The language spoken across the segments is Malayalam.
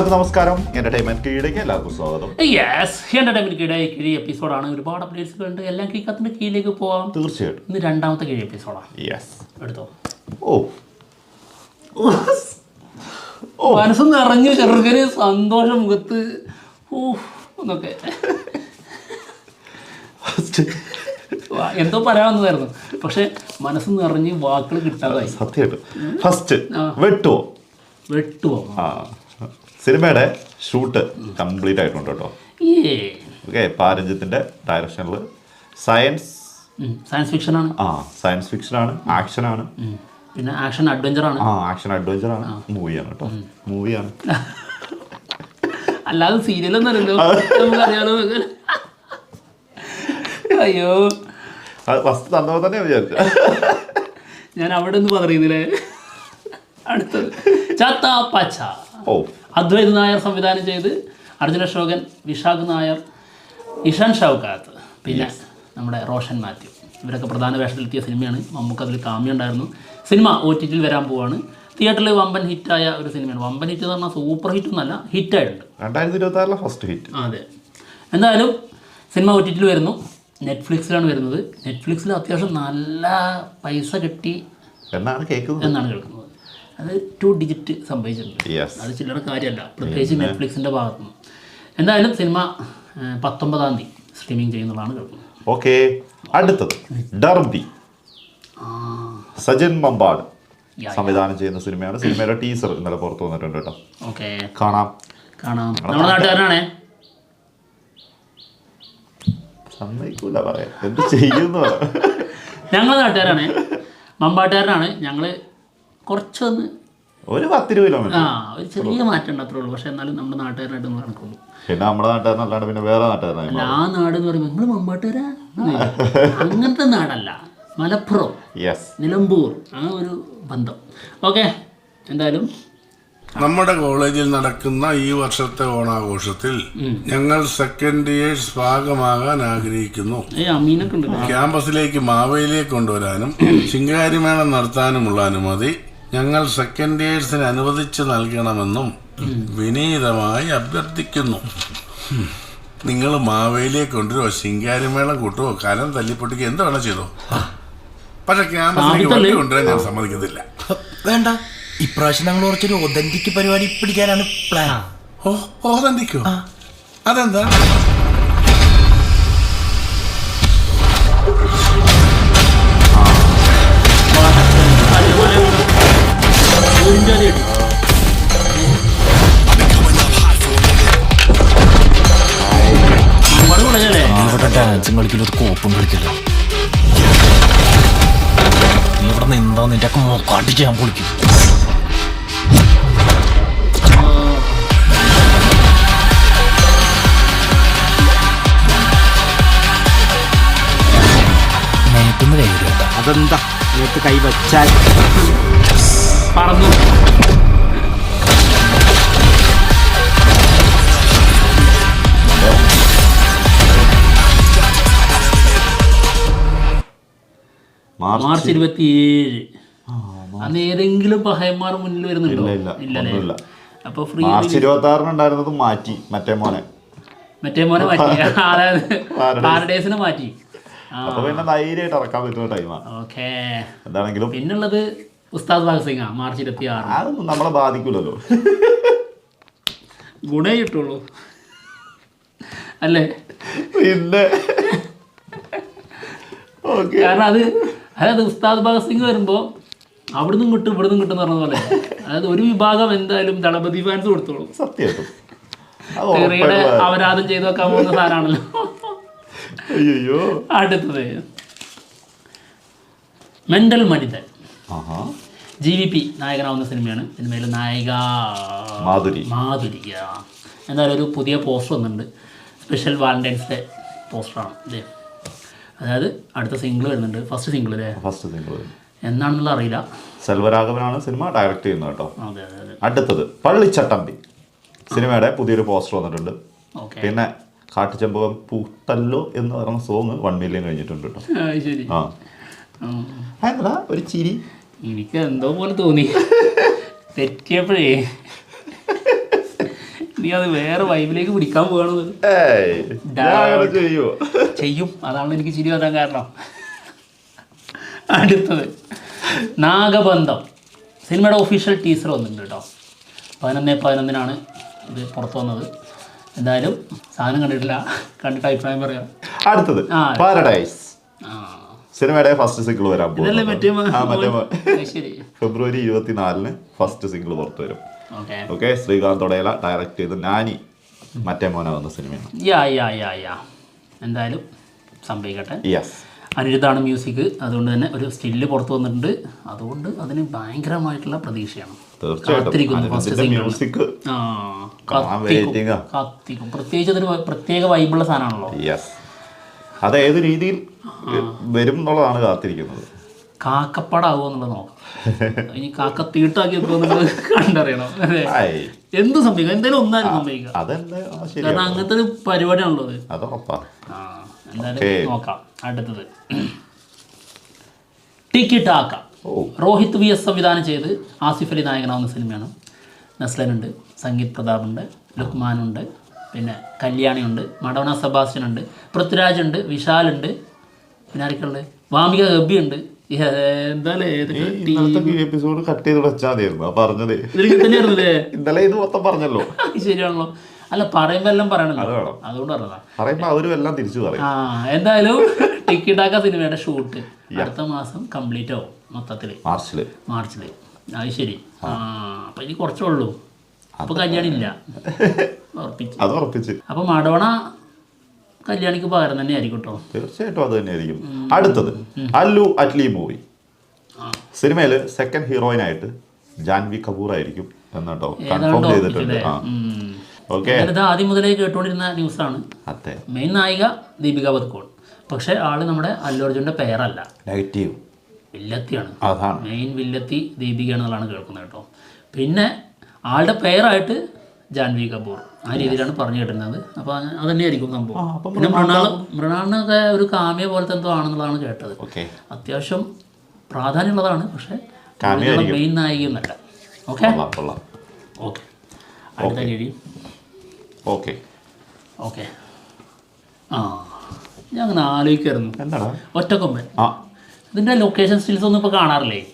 എല്ലാവർക്കും നമസ്കാരം. എന്റർടൈൻമെന്റ് കീഴിലേക്ക് എല്ലാവർക്കും സ്വാഗതം. യെസ് എന്റർടൈൻമെന്റ് എന്റർടൈൻമെന്റ് കിഴ എപ്പിസോഡ് ആണ് ഒരുപാട് അപ്ഡേറ്റ്സ് ഉണ്ട്. എല്ലാം കീക്കത്തിന്റെ കീഴിലേക്ക് പോവാം. തീർച്ചയായിട്ടും. ഇന്ന് രണ്ടാമത്തെ കിഴി എപ്പിസോഡാണ് യെസ് എടുത്തോ? ഓ. മനസ്സ് നിറഞ്ഞു ചെറുക്കന് സന്തോഷം മുഖത്ത്. ഊ എന്നൊക്കെ. എന്തോ പറയാവുന്നതായിരുന്നു പക്ഷെ മനസ്സ് നിറഞ്ഞ് വാക്കുകൾ കിട്ടാതായി. സത്യമായിട്ട്. ഫസ്റ്റ്. വെട്ടുവോ? വെട്ടുവോ? ആ. സിനിമയുടെ ഷൂട്ട് കംപ്ലീറ്റ് ആയിട്ടുണ്ട് കേട്ടോ. ഓക്കെ പാരഞ്ജിത്തിന്റെ ഡയറക്ഷനിൽ സയൻസ് സയൻസ് ഫിക്ഷൻ ആണ്. ആ സയൻസ് ഫിക്ഷൻ ആണ് ആക്ഷൻ ആണ്. പിന്നെ ആക്ഷൻ അഡ്വഞ്ചർ ആണ്. ആ ആക്ഷൻ അഡ്വഞ്ചർ ആണ്. മൂവിയാണ് കേട്ടോ. മൂവിയാണ് അല്ലാതെ സീരിയലൊന്നല്ലല്ലോ നമുക്കറിയാലോ. അയ്യോ. അത് ഫസ്റ്റ് തന്നപ്പോൾ തന്നെ വിചാരിച്ചു. ഞാൻ അവിടെ നിന്ന് പറയുന്നില്ലേ അടുത്തത്. ചത്ത പച്ച. ഓ അദ്വൈത് നായർ സംവിധാനം ചെയ്ത് അർജുന അശോകൻ വിശാഖ് നായർ ഇഷാൻ ഷൗക്കാത്ത് പിന്നെ നമ്മുടെ റോഷൻ മാത്യു. ഇവരൊക്കെ പ്രധാന വേഷത്തിലെത്തിയ സിനിമയാണ്. നമുക്ക് അതിൽ കാമ്യം ഉണ്ടായിരുന്നു. സിനിമ ഒ ടി ടിയിൽ വരാൻ പോവാണ്. തിയേറ്ററിൽ വമ്പൻ ഹിറ്റായ ഒരു സിനിമയാണ്. വമ്പൻ ഹിറ്റ് എന്ന് പറഞ്ഞാൽ സൂപ്പർ ഹിറ്റ് ഒന്നല്ല ഹിറ്റായിട്ടുണ്ട്. രണ്ടായിരത്തി ഇരുപത്തി ആറിലെ ഫസ്റ്റ് ഹിറ്റ്. അതെ. എന്തായാലും സിനിമ ഒ ടി ടിയിൽ വരുന്നു. നെറ്റ്ഫ്ലിക്സിലാണ് വരുന്നത്. നെറ്റ്ഫ്ലിക്സിൽ അത്യാവശ്യം നല്ല പൈസ കിട്ടി എന്നാണ് കേൾക്കുന്നത്. എന്നാണ് കേൾക്കുന്നത്. അത് ടു ഡിജിറ്റ് സംഭവിച്ചിട്ടുണ്ട്. അത് ചില്ലറ കാര്യമല്ല. പ്രത്യേകിച്ച് നെറ്റ്ഫ്ലിക്സിന്റെ ഭാഗത്തുനിന്ന്. എന്തായാലും സിനിമ പത്തൊമ്പതാം തീയതി സ്ട്രീമിംഗ് ചെയ്യുന്നതാണ് കേൾക്കുന്നത്. ഓക്കെ. അടുത്തത് ഡർബി. സജൻ മമ്പാട് സംവിധാനം ചെയ്യുന്ന സിനിമയാണ്. സിനിമയുടെ ടീസർ ഇന്നലെ പുറത്തു വന്നിട്ടുണ്ട് കേട്ടോ. ഓക്കെ. കാണാം. കാണാം. നമ്മുടെ നാട്ടുകാരനാണേ? സമ്മതിക്കൂല പറയാം എന്ത് ചെയ്യുന്നു? ഞങ്ങൾ നാട്ടുകാരാണ്. മമ്പാട്ടുകാരനാണ്. ഞങ്ങൾ കുറച്ചൊന്ന് ഒരു പത്ത് രൂപ ആ ഒരു ചെറിയ മാറ്റം ഉണ്ട് അത്രേ ഉള്ളൂ. പക്ഷേ എന്നാലും നമ്മുടെ നാട്ടുകാരനായിട്ട് നമ്മൾ കണക്കുള്ളൂ പിന്നെ നമ്മുടെ നാട്ടുകാരനല്ലാണ്ട് പിന്നെ വേറെ നാട്ടുകാരനായി ആ നാട് എന്ന് പറയുമ്പോൾ നിങ്ങൾ മമ്പാട്ടുകാരാ? അങ്ങനത്തെ നാടല്ല. മലപ്പുറം യെസ് നിലമ്പൂർ ആ ഒരു ബന്ധം. ഓക്കെ എന്തായാലും നമ്മുടെ കോളേജിൽ നടക്കുന്ന ഈ വർഷത്തെ ഓണാഘോഷത്തിൽ ഞങ്ങൾ സെക്കൻഡ് ഇയേഴ്സ് ഭാഗമാകാൻ ആഗ്രഹിക്കുന്നു. ക്യാമ്പസിലേക്ക് മാവേലിയെ കൊണ്ടുവരാനും ശിങ്കാരിമേളം നടത്താനുമുള്ള അനുമതി ഞങ്ങൾ സെക്കൻഡ് ഇയേഴ്സിന് അനുവദിച്ച് നൽകണമെന്നും വിനീതമായി അഭ്യർത്ഥിക്കുന്നു. നിങ്ങൾ മാവേലിയെ കൊണ്ടുവരുമോ ശിങ്കാരിമേളം കൂട്ടുമോ കലം തല്ലിപ്പൊട്ടിക്കുക എന്ത് വേണം ചെയ്തോ? പക്ഷെ ക്യാമ്പസിലേക്ക്? വണ്ടി കൊണ്ടുവരാൻ ഞാൻ സമ്മതിക്കുന്നില്ല വേണ്ട. ഇപ്രാവശ്യം ഞങ്ങൾ കുറച്ചൊരു ഒതന്റിക്ക് പരിപാടി പിടിക്കാനാണ് പ്ലാൻ ഓ ഓതന്റിക്കോ അതെന്താ? നമ്മുടെ കോളേജല്ലേ ഇവിടെ ഡാൻസും കളിക്കില്ല ഒരു കോപ്പും കളിക്കില്ല നീ ഇവിടെ നിന്നോ നിന്റെ ഒക്കെ മോക്കാട്ടി ഞാൻ പൊളിക്കും. അതെന്താ? നേരത്തെ കൈ വച്ചാൽ പറന്നു. മാർച്ച് ഇരുപത്തിയേഴ്. അന്ന് ഏതെങ്കിലും പഹയന്മാർ മുന്നിൽ വരുന്നുണ്ടോ? ഇല്ല. അപ്പൊ ഫ്രീ മാർച്ച് ഇരുപത്തി ആറിന് ഉണ്ടായിരുന്നത് മാറ്റി മറ്റേ മോനെ. മറ്റേ മോനെ മാറ്റി. പാരഡൈസിനെ മാറ്റി. അപ്പൊ പിന്നെ ധൈര്യമായിട്ട് ഇറക്കാൻ പറ്റുന്ന ടൈമാണ് ഓക്കേ. എന്താണെങ്കിലും പിന്നുള്ളത് ഉസ്താദ് ഭഗത് സിംഗ് മാർച്ച് ഇരുപത്തി ആറ്. അതൊന്നും നമ്മളെ ബാധിക്കൂലല്ലോ. ഗുണേ കിട്ടുള്ളൂ. അല്ലേ? പിന്നെ? കാരണം അത് അതായത് ഉസ്താദ് ഭഗത് സിംഗ് വരുമ്പോൾ അവിടുന്ന് കിട്ടും ഇവിടുന്ന് കിട്ടും എന്ന് പറഞ്ഞ പോലെ. അതായത് ഒരു വിഭാഗം എന്തായാലും ദളപതി ഫാൻസ് കൊടുത്തോളൂ. സത്യം അവരാദ്യം ചെയ്തു വെക്കാൻ പോകുന്ന സാധനമാണല്ലോ. അയ്യോ. അടുത്തത്. Mental Manithan G V P നായകനാവുന്ന സിനിമയാണ്. സിനിമയിൽ നായിക മാധുരി. മാധുരി. എന്തായാലും ഒരു പുതിയ പോസ്റ്റർ വന്നിട്ടുണ്ട്. സ്പെഷ്യൽ വാലന്റൈൻസ് ഡേ പോസ്റ്ററാണ് ഇതേ. അതായത് അടുത്ത സിംഗിൾ വരുന്നുണ്ട്. ഫസ്റ്റ് സിംഗിൾ അല്ലേ? ഫസ്റ്റ് സിംഗിൾ എന്നാണെന്നുള്ള അറിയില്ല. സെൽവരാഘവനാണ് സിനിമ ഡയറക്റ്റ് ചെയ്യുന്നത് കേട്ടോ. അതെ അതെ അതെ. അടുത്തത് പള്ളിച്ചട്ടമ്പി. സിനിമയുടെ പുതിയൊരു പോസ്റ്റർ വന്നിട്ടുണ്ട്. ഓക്കെ പിന്നെ കാട്ടുചെമ്പകം പൂത്തല്ലോ എന്ന് പറയുന്ന സോങ് വൺ മില്യൺ കഴിഞ്ഞിട്ടുണ്ട് കേട്ടോ. ശരി. ആ. അതെന്താ ഒരു ചിരി. എനിക്ക് എന്തോ പോലെ തോന്നി. തെറ്റിയപ്പോഴേ. നീ അത് വേറെ വൈബിലേക്ക് പിടിക്കാൻ അങ്ങനെ ചെയ്യും? അതാണ് എനിക്ക് ചിരി വരാൻ കാരണം. അടുത്തത്. നാഗബന്ധം. സിനിമയുടെ ഒഫീഷ്യൽ ടീസർ വന്നിട്ടുണ്ട് കേട്ടോ. പതിനൊന്ന് പതിനൊന്നിനാണ് ഇത് പുറത്തു വന്നത്. എന്തായാലും സാധനം കണ്ടിട്ടില്ല. കണ്ടിട്ട് അഭിപ്രായം പറയാം. അടുത്തത്. ആ. പാരഡൈസ് സിനിമയുടെ ഫസ്റ്റ് സിംഗിൾ വരാൻ പോകും ഫെബ്രുവരി ഇരുപത്തിനാലിന് ഫസ്റ്റ് സിംഗിൾ പുറത്തു വരും. ഓക്കെ. ശ്രീകാന്ത് ഒടേല ഡയറക്റ്റ് ചെയ്ത് നാനി മറ്റേ മോന വന്ന സിനിമയാണ്. യാ യാ യാ യാ. എന്തായാലും സംഭവിക്കട്ടെ. യെസ് അനിരുദ്ധാണ് മ്യൂസിക് അതുകൊണ്ട് തന്നെ ഒരു സ്റ്റില്ല് പുറത്തു വന്നിട്ടുണ്ട്. അതുകൊണ്ട് അതിന് ഭയങ്കരമായിട്ടുള്ള പ്രതീക്ഷയാണ്. തീർച്ചയായിട്ടും. പ്രത്യേകിച്ച് അതൊരു പ്രത്യേക വൈബുള്ള സാധനമാണല്ലോ. യെസ് അത് ഏത് രീതിയിൽ വരും എന്നുള്ളതാണ് കാത്തിരിക്കുന്നത്. കാക്കപ്പടാവോ എന്നുള്ളത് നോക്കാം. ഇനി കാക്ക തീട്ടാക്കി കണ്ടറിയണം. എന്ത് സംഭവിക്കാം? എന്തായാലും ഒന്നാലും സംഭവിക്കാം കാരണം അങ്ങനത്തെ ഒരു പരിപാടിയാണല്ലോ അത് എന്തായാലും നോക്കാം. അടുത്തത്. Tiki Taka Rohith Rohith V S സംവിധാനം ചെയ്ത് ആസിഫ് അലി നായകനാവുന്ന സിനിമയാണ്. നസ്ലനുണ്ട് സംഗീത് പ്രതാപുണ്ട് ലുക്മാനുണ്ട് പിന്നെ കല്യാണിയുണ്ട് മഡോണ സെബാസ്റ്റ്യൻ ഉണ്ട് പൃഥ്വിരാജ് ഉണ്ട് വിശാലുണ്ട്. പിന്നെ ആരൊക്കെയുണ്ട്? വാമിക ഗബി ഉണ്ട് എപ്പിസോഡ് കട്ട് ചെയ്ത് പറഞ്ഞതേ. ഇന്നലെ ഇത് മൊത്തം പറഞ്ഞല്ലോ. ശരിയാണല്ലോ. അല്ല പറയുമ്പോ എല്ലാം പറയണല്ലോ. അതുകൊണ്ട് പറഞ്ഞതാ. പറയുമ്പോ അവരും എല്ലാം തിരിച്ചു പറയും. ആ എന്തായാലും സിനിമയുടെ ഷൂട്ട് അടുത്ത മാസം കംപ്ലീറ്റ് ആവും മൊത്തത്തിൽ. മാർച്ചിൽ. മാർച്ചിൽ. അത് ശരി. ആ അപ്പൊ ഇനി കുറച്ചേ ഉള്ളൂ. അപ്പോൾ കല്യാണം ഇല്ല ഉറപ്പിച്ചു. അത് ഉറപ്പിച്ച്. അപ്പോൾ മഡോണ കല്യാണിക്ക് പകരം തന്നെ ആയിരിക്കും കേട്ടോ തീർച്ചയായിട്ടും അത് തന്നെയായിരിക്കും അടുത്തത് അല്ലു അറ്റ്ലി മൂവി. സിനിമയിൽ സെക്കൻഡ് ഹീറോയിൻ ആയിട്ട് ജാൻവി കപൂർ ആയിരിക്കും എന്നോ കൺഫേം ചെയ്തിട്ടുണ്ട്? ആ. ഓക്കെ ആദ്യം മുതലേ കേട്ടുകൊണ്ടിരുന്ന ന്യൂസാണ്. അതെ. മെയിൻ നായിക ദീപിക പതുക്കോൺ പക്ഷെ ആൾ നമ്മുടെ അല്ലു അർജുന്റെ പേരല്ല. നെഗറ്റീവ് വില്ലത്തിയാണ്. മെയിൻ വില്ലത്തി ദീപികയാണെന്നുള്ളതാണ് കേൾക്കുന്നത് കേട്ടോ പിന്നെ ആളുടെ പേരായിട്ട് ജാൻവി കപൂർ. ആ രീതിയിലാണ് പറഞ്ഞു കേട്ടിരുന്നത്. അപ്പോൾ അത് തന്നെയായിരിക്കും സംഭവം. പിന്നെ മൃണാൾ മൃണാളിനൊക്കെ ഒരു കാമ്യ പോലത്തെ എന്തോ ആണെന്നുള്ളതാണ് കേട്ടത്. ഓക്കെ. അത്യാവശ്യം പ്രാധാന്യമുള്ളതാണ് പക്ഷേ. മെയിൻ നായികയൊന്നല്ല ഓക്കെ? ഓക്കെ. അടുത്ത രീതി ഓക്കെ. ഓക്കെ. ആ ഞാൻ അങ്ങനെ ആലോചിക്കായിരുന്നു. എന്താടാ? ഒറ്റക്കൊമ്പൻ. ഇതിന്റെ ലൊക്കേഷൻ സ്റ്റിൽസ് ഒന്നും ഇപ്പോൾ കാണാറില്ലേ?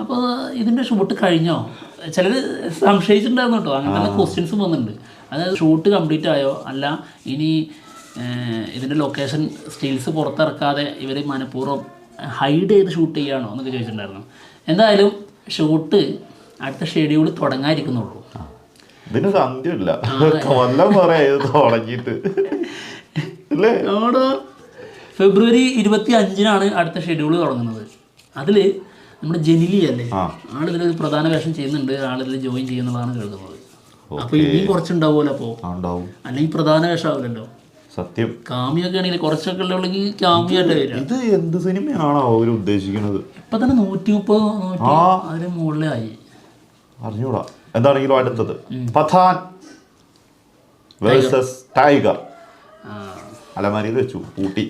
അപ്പോൾ ഇതിന്റെ ഷൂട്ട് കഴിഞ്ഞോ? ചിലർ സംശയിച്ചിട്ടുണ്ടായിരുന്നു കേട്ടോ അങ്ങനെ തന്നെ ക്വസ്റ്റ്യൻസും വന്നിട്ടുണ്ട്. അതായത് ഷൂട്ട് കംപ്ലീറ്റ് ആയോ? അല്ല ഇനി ഇതിന്റെ ലൊക്കേഷൻ സ്റ്റിൽസ് പുറത്തിറക്കാതെ ഇവർ മനഃപൂർവം ഹൈഡ് ചെയ്ത് ഷൂട്ട് ചെയ്യുകയാണോ എന്നൊക്കെ ചോദിച്ചിട്ടുണ്ടായിരുന്നു. എന്തായാലും ഷൂട്ട് അടുത്ത ഷെഡ്യൂൾ തുടങ്ങാതിരിക്കുന്നുള്ളൂ. ഇതിനൊരു അന്ത്യമില്ല. കൊല്ലം പറയാ തുടങ്ങിയിട്ട്. ഫെബ്രുവരി ഇരുപത്തി അഞ്ചിനാണ് അടുത്ത ഷെഡ്യൂൾ തുടങ്ങുന്നത്. അതിൽ നമ്മുടെ ജനിലി അല്ലേ? ആളിതിൽ ഒരു പ്രധാന വേഷം ചെയ്യുന്നുണ്ട് ആളിതിൽ ജോയിൻ ചെയ്യുന്നതാണ് കേൾക്കുന്നത്. അപ്പൊ ഇനിയും കുറച്ചുണ്ടാവുമല്ലോ ഉണ്ടാവും. അല്ലെങ്കിൽ പ്രധാന വേഷമാവില്ലല്ലോ സത്യം. കാമിയൊക്കെ ആണെങ്കിൽ കുറച്ചൊക്കെ ഉള്ളവർക്ക് കാമിയായിട്ട് വരിക. ഇത് എന്ത് സിനിമയാണോ അവർ ഉദ്ദേശിക്കുന്നത്? ഇപ്പൊ തന്നെ നൂറ്റി മുപ്പത് അതിന് മുകളിലായി. അറിഞ്ഞൂടാ. എന്താണെങ്കിലും അടുത്തത് പഥാൻ വേഴ്സസ് ടൈഗർ. അലമാരിയിൽ വെച്ചു ഊട്ടി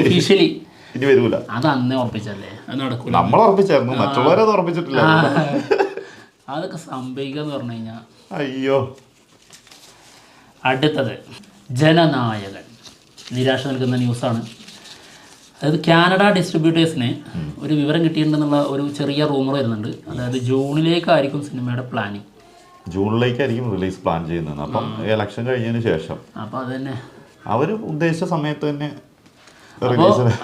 ഒഫീഷ്യലി ഇനി വരൂല. അത് അന്നേ ഉറപ്പിച്ചല്ലേ? അത് നടക്കൂല. നമ്മൾ ഉറപ്പിച്ചായിരുന്നു. മറ്റുള്ളവരത് ഉറപ്പിച്ചിട്ടില്ല. അതൊക്കെ സംഭവിക്കുക എന്ന് പറഞ്ഞു കഴിഞ്ഞാൽ അയ്യോ. അടുത്തത് ജനനായകൻ. നിരാശ നൽകുന്ന ന്യൂസാണ്. അതായത് കാനഡ ഡിസ്ട്രിബ്യൂട്ടേഴ്സിന് ഒരു വിവരം കിട്ടിയിട്ടുണ്ടെന്നുള്ള ഒരു ചെറിയ റൂമർ വരുന്നുണ്ട്. അതായത് ജൂണിലേക്കായിരിക്കും സിനിമയുടെ പ്ലാനിങ്. ജൂണിലേക്കായിരിക്കും റിലീസ് പ്ലാൻ ചെയ്യുന്നത്. അപ്പം ഇലക്ഷൻ കഴിഞ്ഞതിന് ശേഷം. അപ്പം അത് തന്നെ. അവർ ഉദ്ദേശിച്ച സമയത്ത് തന്നെ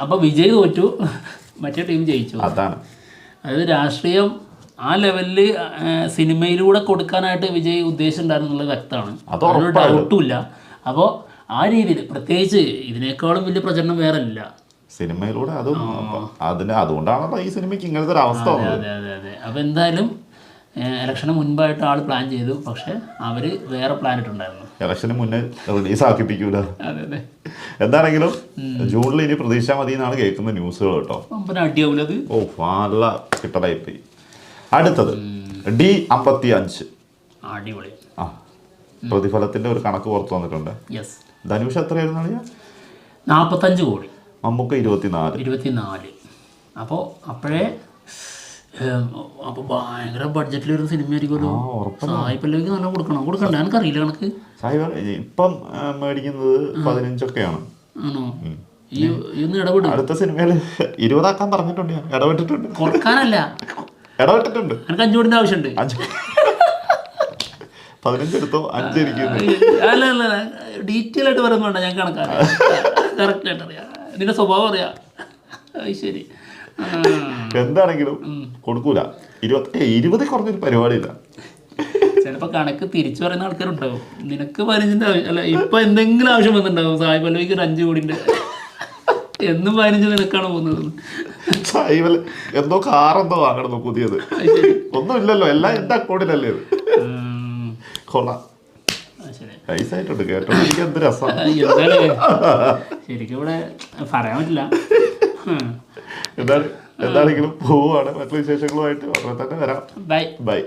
അപ്പോൾ വിജയ് തോറ്റു. മറ്റേ ടീം ജയിച്ചു. അതാണ്. അതായത് രാഷ്ട്രീയം ആ ലെവലിൽ സിനിമയിലൂടെ കൊടുക്കാനായിട്ട് വിജയ് ഉദ്ദേശം ഉണ്ടായിരുന്നുള്ള വ്യക്തമാണ്. അതൊരു ഡൗട്ടുമില്ല ഡൗട്ടും ഇല്ല. അപ്പോൾ ആ രീതിയിൽ പ്രത്യേകിച്ച് ഇതിനേക്കാളും വലിയ പ്രചരണം വേറെ ഇല്ല. സിനിമയിലൂടെ അതും അതിന് അതുകൊണ്ടാണല്ലോ ഈ സിനിമയ്ക്ക് ഇങ്ങനത്തെ ഒരു അവസ്ഥ അതെ അതെ അതെ അപ്പോൾ എന്തായാലും ഇലക്ഷന് മുൻപായിട്ട് ആൾ പ്ലാൻ ചെയ്തു. പക്ഷെ അവർ വേറെ പ്ലാൻ ഇട്ടുണ്ടായിരുന്നു. ഇലക്ഷന് മുന്നേ റിലീസ് ആക്കിപ്പിക്കൂല. അതെ അതെ. എന്താണെങ്കിലും ജൂണിൽ ഇനി പ്രതീക്ഷ മതി എന്നാണ് കേൾക്കുന്ന ന്യൂസുകൾ കേട്ടോ. അടിയാവൂലത് ഓ നല്ല കിട്ടലായിപ്പോയി അടുത്തത് ഡി അമ്പത്തി അഞ്ച് അടിപൊളി. ആ പ്രതിഫലത്തിന്റെ ഒരു കണക്ക് പുറത്തു വന്നിട്ടുണ്ട്. ധനുഷ് എത്രയായിരുന്നു നാൽപ്പത്തഞ്ച് കോടി. നമുക്ക് ഇരുപത്തിനാല്. ഇരുപത്തിനാല്. അപ്പോൾ അപ്പോഴേ അപ്പൊ ഭയങ്കര ബഡ്ജറ്റിൽ ഒരു സിനിമ ആയിരിക്കുമല്ലോ. സായി പല്ലവിക്ക് നല്ല കൊടുക്കണം. കൊടുക്കണ്ട. എനിക്കറിയില്ല കണക്ക്. സായി ഇപ്പം മേടിക്കുന്നത് പതിനഞ്ചൊക്കെയാണ്. ആണോ? ഈ ഒന്ന് ഇടപെടും. അടുത്ത സിനിമയിൽ ഇരുപതാക്കാൻ പറഞ്ഞിട്ടുണ്ട് ഇടപെട്ടിട്ടുണ്ട്. കൊടുക്കാനല്ല. ഇടപെട്ടിട്ടുണ്ട്. എനിക്ക് അഞ്ചു കോടിന്റെ ആവശ്യമുണ്ട്. പതിനഞ്ചെടുത്തോ? അഞ്ചിരിക്കുന്നു അല്ല അല്ല ഡീറ്റെയിൽ ആയിട്ട് പറയുന്നുണ്ടോ ഞാൻ കണക്കാറ് കറക്റ്റ് ആയിട്ട് അറിയാം. നിന്റെ സ്വഭാവം അറിയാം. ശരി. എന്താണെങ്കിലും കൊടുക്കൂല. ഇരുപത്തി ഇരുപത് ഇരുപതിൽ കുറഞ്ഞൊരു പരിപാടിയില്ല. ചിലപ്പോ കണക്ക് തിരിച്ചു പറയുന്ന ആൾക്കാരുണ്ടാവും നിനക്ക് പതിനഞ്ചിന്റെ ആവശ്യം അല്ല ഇപ്പൊ എന്തെങ്കിലും ആവശ്യം വന്നിട്ടുണ്ടാവും. സായി പല്ലവിക്ക് ഒരു അഞ്ച് കോടിന്റെ. എന്നും പതിനഞ്ച് നിനക്കാണ് പോകുന്നത്? സായി എന്തോ കാറെന്തോ വാങ്ങണം പുതിയത്. ഒന്നുമില്ലല്ലോ എല്ലാം എന്റെ അക്കൗണ്ടിലല്ലേ ഇത്. കൊള്ളാം. നൈസായിട്ടുണ്ട് കേട്ടോ എനിക്ക് എന്ത് രസം. ശരിക്കും ഇവിടെ പറയാൻ പറ്റില്ല. എന്താണ് എന്താണെങ്കിലും പോവുകയാണ് മറ്റു വിശേഷങ്ങളുമായിട്ട് ഉടനെ തന്നെ വരാം. ബൈ. ബൈ.